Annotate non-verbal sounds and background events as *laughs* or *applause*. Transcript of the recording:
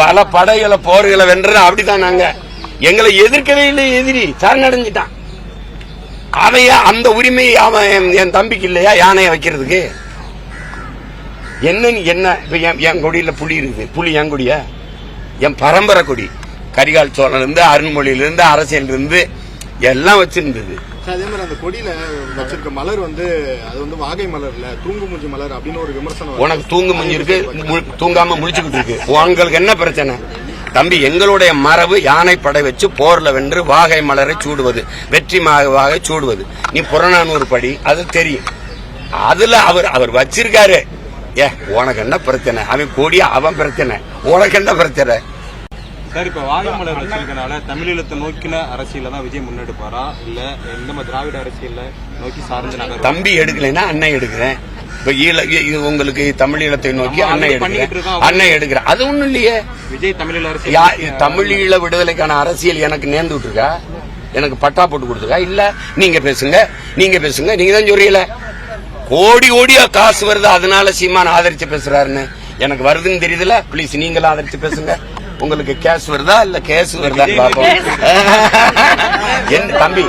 பல படைகளை போர்களை வென்றது அப்படித்தான் நாங்க. எங்களை எதிர்க்கவே இல்லை எதிரி. சரணடைஞ்சிட்டான். அவைய அந்த உரிமை அவன் என்- தம்பிக்கு இல்லையா? யானையை வைக்கிறதுக்கு. என்ன என்ன? இப்போ என் என் கொடியில புலி இருக்குது. புலி என் கொடியா? என் பரம்பரை கொடி. கரிகால் சோழன் இருந்து அருண்மொழியில இருந்து அரசியல் இருந்து எல்லாம் வச்சிருந்தது. அதே மாதிரி அந்த கொடியில வச்சிருக்க மலர் வந்து அது வந்து வாகை மலர் இல்ல தூங்கு மூஞ்சி மலர் அப்படின்னு ஒரு விமர்சனம் உனக்கு தூங்கு மஞ்சு இருக்கு மு- தூங்காம முழிச்சுக்கிட்டு இருக்கு. உங்களுக்கு என்ன பிரச்சனை? தம்பி எங்களுடைய மரபு யானை படை வச்சு போர்ல வென்று வாகை மலரை சூடுவது வெற்றி வாகை சூடுவது. நீ புறநானூறு படி அது தெரியும். அதுல அவர் அவர் வச்சிருக்காரு. ஏ உனக்கு என்ன பிரச்சனை? அவன் கொடி அவன் பிரச்சனை. உனக்கு என்ன பிரச்சனை? சார் இப்ப வாகமலர் வச்சிருக்கனால தமிழீழத்தை நோக்கின அரசியல தான் விஜய் முன்னெடுப்பாரா? இல்ல மாதிரி திராவிட அரசியல்ல நோக்கி சார்ந்து தம்பி எடுக்கலைன்னா அண்ணன் எடுக்கிறேன். இப்ப ஈழ இது உங்களுக்கு தமிழீழத்தை நோக்கி அண்ணன் எடுக்கிறேன். அண்ணன் எடுக்கிறேன். அது ஒண்ணும் இல்லையே. விஜய் தமிழீழ அரசியல் தமிழீழ விடுதலைக்கான அரசியல் எனக்கு நேர்ந்து விட்டுருக்கா? எனக்கு பட்டா போட்டு கொடுத்துருக்கா? இல்ல நீங்க பேசுங்க. நீங்க பேசுங்க. நீங்க தான் சொல்றீங்களே? கோடி கோடியா காசு வருது. அதனால சீமான் ஆதரிச்சு பேசுறாருன்னு. எனக்கு வருதுன்னு தெரியுதுல? ப்ளீஸ் நீங்களும் ஆதரிச்சு பேசுங்க. உங்களுக்கு கேஸ் வருதா இல்ல கேஸ் வருதா? பாப்போம். *laughs* என்ன தம்பி.